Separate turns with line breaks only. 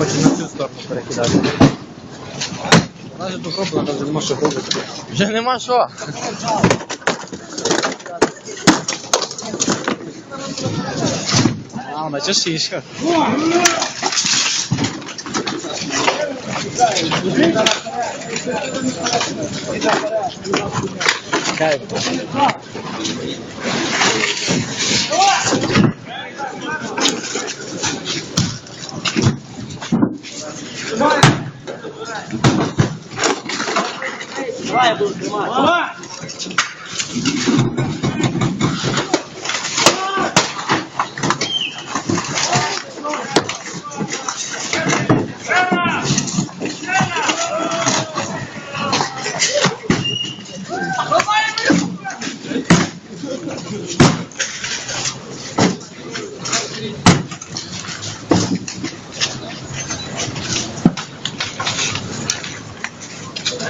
потім на цю сторону перекидати. У нас же тут роблено, вже нема що робити. Вже нема що. А, вона чашішка. Кайф. Снимай! Давай, я буду снимать. Давай! Давай,